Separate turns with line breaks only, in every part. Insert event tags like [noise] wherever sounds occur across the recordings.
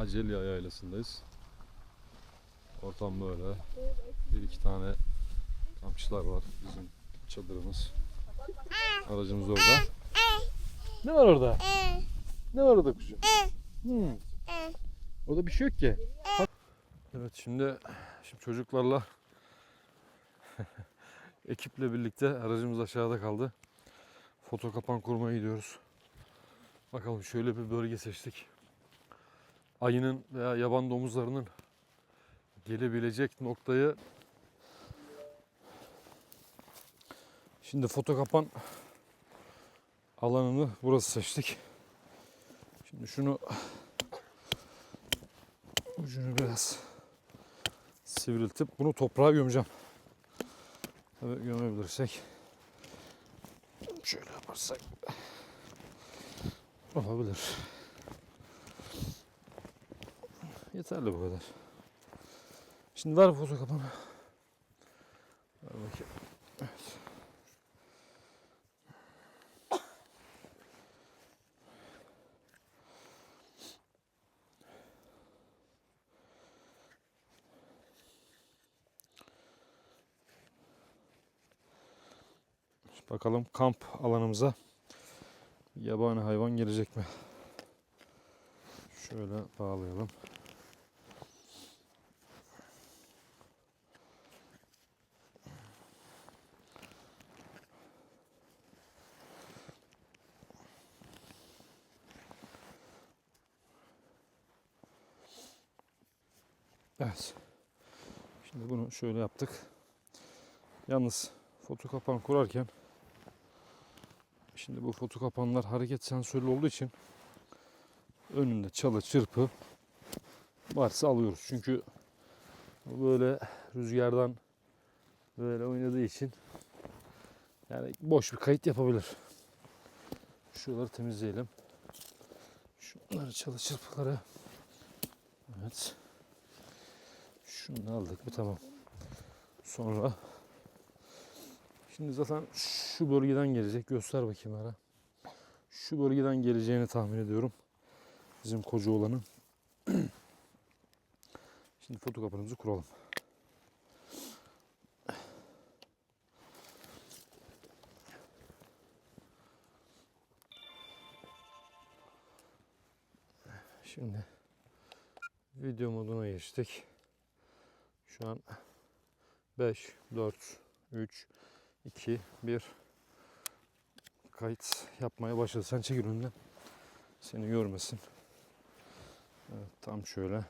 Aceliya yaylasındayız. Ortam böyle. Bir iki tane kampçılar var. Bizim çadırımız. Aracımız orada. Ne var orada? Ne var orada kuşum? Hmm. Orada bir şey yok ki. Evet şimdi şimdi çocuklarla [laughs] ekiple birlikte aracımız aşağıda kaldı. Foto kapan kurmaya gidiyoruz. Bakalım şöyle bir bölge seçtik. Ayının veya yaban domuzlarının gelebilecek noktayı Şimdi foto kapan alanını burası seçtik. Şimdi şunu ucunu biraz sivriltip bunu toprağa gömeceğim. Tabii gömebilirsek şöyle yaparsak olabilir. Yeterli bu kadar. Şimdi ver foto kapanı. Ver bakayım. Evet. Bakalım kamp alanımıza yabani hayvan gelecek mi? Şöyle bağlayalım. Evet. Şimdi bunu şöyle yaptık. Yalnız foto kapan kurarken şimdi bu foto kapanlar hareket sensörlü olduğu için önünde çalı çırpı varsa alıyoruz. Çünkü böyle rüzgardan böyle oynadığı için yani boş bir kayıt yapabilir. Şuraları temizleyelim. Şunları çalı çırpıları. Evet. Şunu aldık mı tamam. Sonra şimdi zaten şu bölgeden gelecek. Göster bakayım ara. Şu bölgeden geleceğini tahmin ediyorum. Bizim koca olanın. [clears throat] Şimdi foto kuralım. Şimdi video moduna geçtik. Şu an 5, 4, 3, 2, 1 kayıt yapmaya başladı. Sen çekil önünden. Seni görmesin. Evet, tam şöyle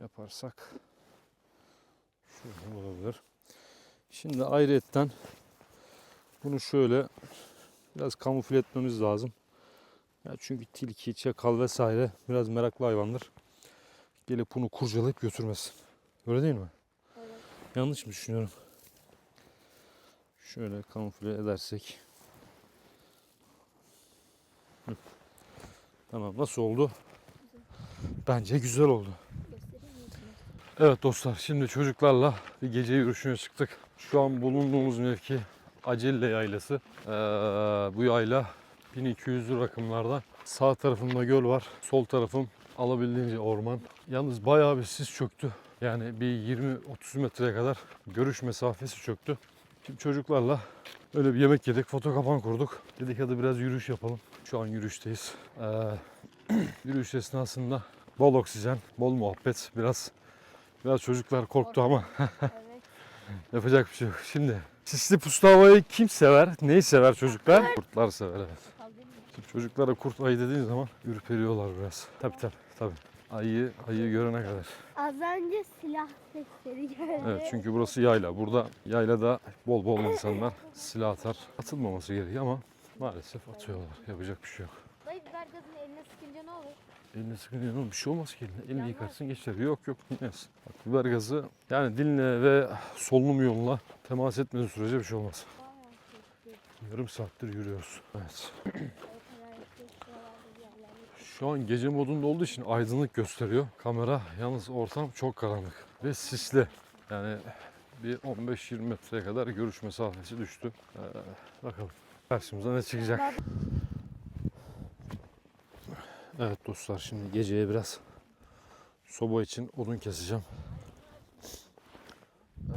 yaparsak şöyle olabilir. Şimdi ayrıyetten bunu şöyle biraz kamufle etmemiz lazım. Ya çünkü tilki, çakal vesaire biraz meraklı hayvandır. Gelip bunu kurcalayıp götürmesin. Öyle değil mi? Yanlış mı düşünüyorum? Şöyle kamufle edersek. Hı. Tamam nasıl oldu? Bence güzel oldu. Evet dostlar şimdi çocuklarla bir gece yürüyüşüne çıktık. Şu an bulunduğumuz mevki Acelle Yaylası. Ee, bu yayla 1200 rakımlarda. Sağ tarafımda göl var. Sol tarafım alabildiğince orman. Yalnız bayağı bir sis çöktü. Yani bir 20-30 metreye kadar görüş mesafesi çöktü. Şimdi çocuklarla öyle bir yemek yedik, foto kapan kurduk. Dedik hadi biraz yürüyüş yapalım. Şu an yürüyüşteyiz. Ee, [clears throat] yürüyüş esnasında bol oksijen, bol muhabbet. Biraz biraz çocuklar korktu ama [laughs] yapacak bir şey yok. Şimdi sisli puslu havayı kim sever? Neyi sever çocuklar? Kurtlar sever evet. Şimdi çocuklara kurt ayı dediğin zaman ürperiyorlar biraz. Tabii tabii tabii. Ayıyı, ayıyı görene kadar.
Az önce silah sesleri geldi.
Evet çünkü burası yayla. Burada yaylada bol bol insanlar silah atar. Atılmaması gerekiyor ama maalesef atıyorlar. Yapacak bir şey yok.
Dayı biber gazını eline sıkınca ne olur?
Eline sıkınca ne olur? Bir şey olmaz ki eline. Elini yıkarsın geçer. Yok yok gitmez. Bak biber gazı yani diline ve solunum yoluna temas etmediği sürece bir şey olmaz. Yarım saattir yürüyoruz. Evet. [clears throat]
O kadar ses şuralarda bir yerlerde.
Şu an gece modunda olduğu için aydınlık gösteriyor kamera. Yalnız ortam çok karanlık ve sisli. Yani bir 15-20 metreye kadar görüş mesafesi düştü. Ee, bakalım karşımıza ne çıkacak. Evet dostlar şimdi geceye biraz soba için odun keseceğim. Ee,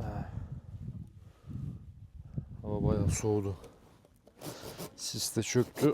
Hava bayağı soğudu. Sis de çöktü.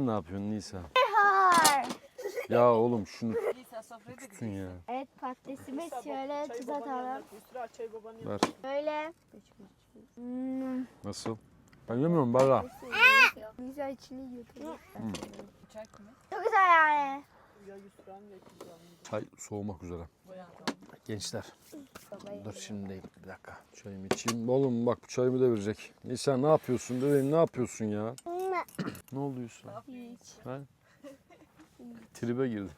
Sen ne yapıyorsun Nisa? Ya oğlum şunu
Nisa sofrayı da
tutun ya.
Evet patatesimiz şöyle tuz atalım.
Üstüne çay babanı
Ver.
Böyle. Hmm.
Nasıl? Ben yemiyorum Berra.
Güzel içini.
Çay kimi?
Çok güzel yani.
Çay soğumak üzere. Gençler dur şimdi değil bir dakika. Çayımı içeyim. Oğlum bak bu çayımı devirecek. Nisa ne yapıyorsun bebeğim ne yapıyorsun ya? [clears throat] Ne oldu Yusuf?
Hiç.
Ha? Tribe girdi.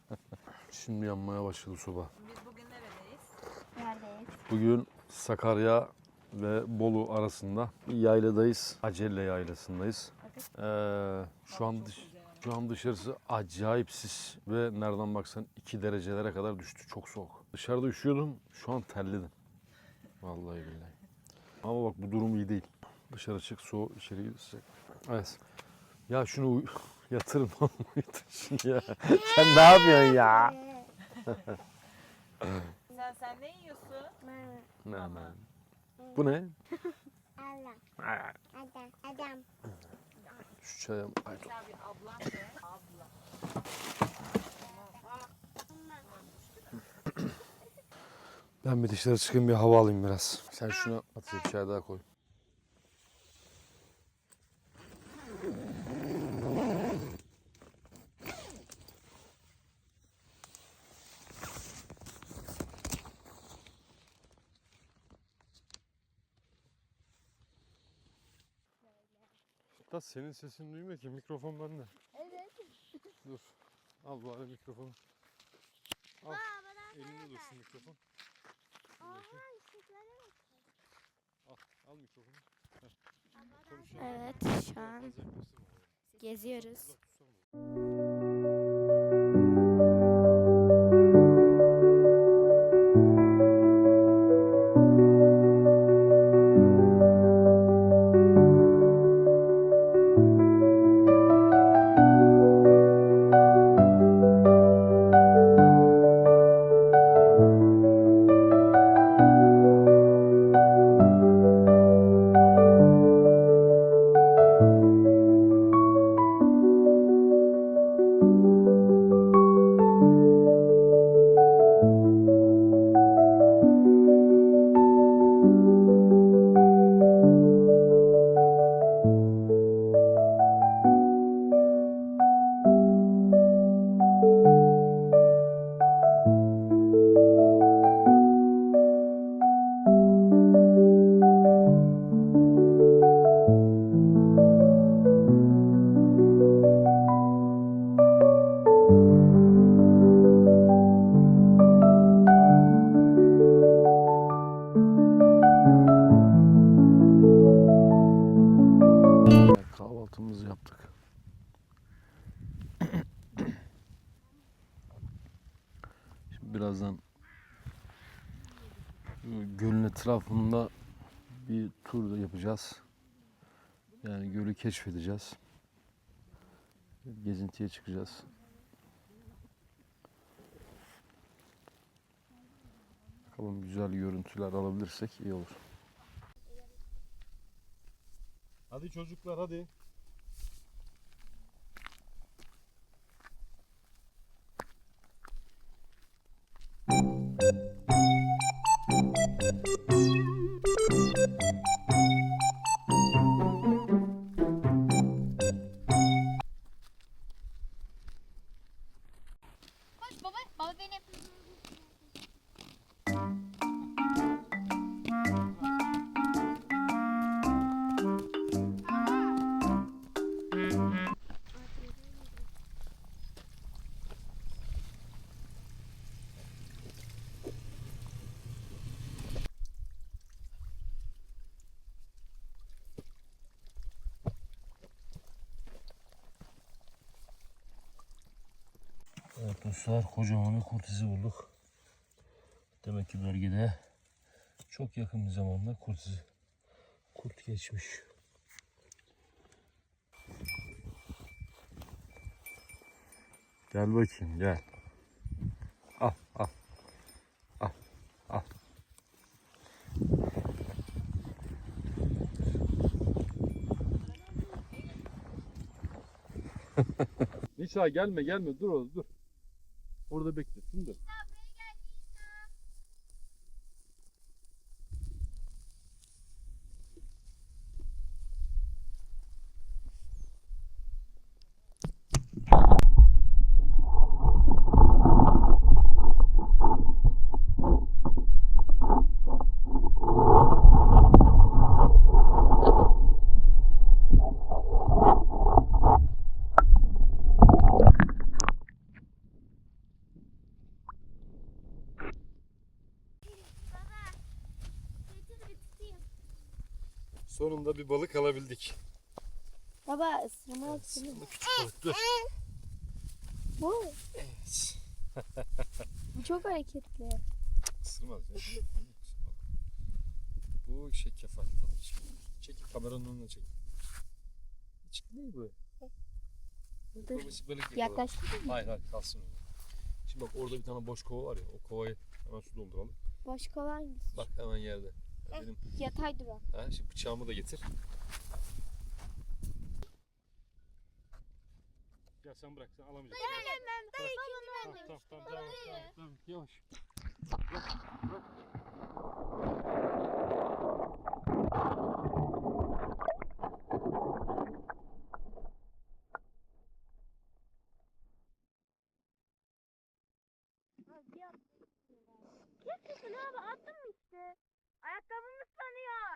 [laughs] şimdi yanmaya başladı soba.
Biz bugün neredeyiz?
Neredeyiz?
Bugün Sakarya ve Bolu arasında bir yayladayız. Acelle yaylasındayız. Ee, şu an dış, şu an dışarısı acayip sis ve nereden baksan 2 derecelere kadar düştü. Çok soğuk. Dışarıda üşüyordum. Şu an terledim. Vallahi billahi. Ama bak bu durum iyi değil. Dışarı çık soğuk, içeri sıcak. Evet. Ya şunu uy- yatırın oğlum uyutun ya. [laughs] Sen ne yapıyorsun ya? [laughs]
Sen sen ne yiyorsun?
Ne hemen. Bu ne?
Allah. [laughs] Adam. Adam.
Şu çaya.
Abla.
Ben bir dışarı çıkayım bir hava alayım biraz. Sen şuna atayım bir çay daha koy. Hatta senin sesini duymuyor ki mikrofon bende.
Evet. [laughs]
Dur. Al bari mikrofonu. Al. Elinde dursun mikrofon.
Oha ışıklara bak.
Al, al mikrofonu.
Evet şu an geziyoruz.
Gölün etrafında bir tur da yapacağız. Yani gölü keşfedeceğiz. Gezintiye çıkacağız. Bakalım güzel görüntüler alabilirsek iyi olur. Hadi çocuklar hadi. Dostlar kocaman bir kurt izi bulduk. Demek ki bölgede çok yakın bir zamanda kurt izi, kurt geçmiş. Gel bakayım gel. Al al. Al al. Nisa gelme gelme dur orada dur. Orada bekle dur. Sonunda bir balık alabildik.
Baba ısırmak.
Bu küçük balık dur.
Bu,
Evet. [laughs]
bu çok hareketli.
Isırmaz ya. Bu şey kefal tabii. Çekil kameranın önüne çek. Çık ne bu?
Dur. Yaklaştın mı?
Hayır hayır kalsın. Şimdi bak orada bir tane boş kova var ya. O kovayı hemen su dolduralım.
Başka var mı?
Bak hemen yerde. Ya Benim
Yatay duran.
ha, şimdi bıçağımı da getir. Ya sen bırak sen alamayacaksın.
Ben ben
Tamam tamam tamam tamam tamam, tamam. Yavaş.
Kesin abi attım işte. Ayakkabım ıslanıyor.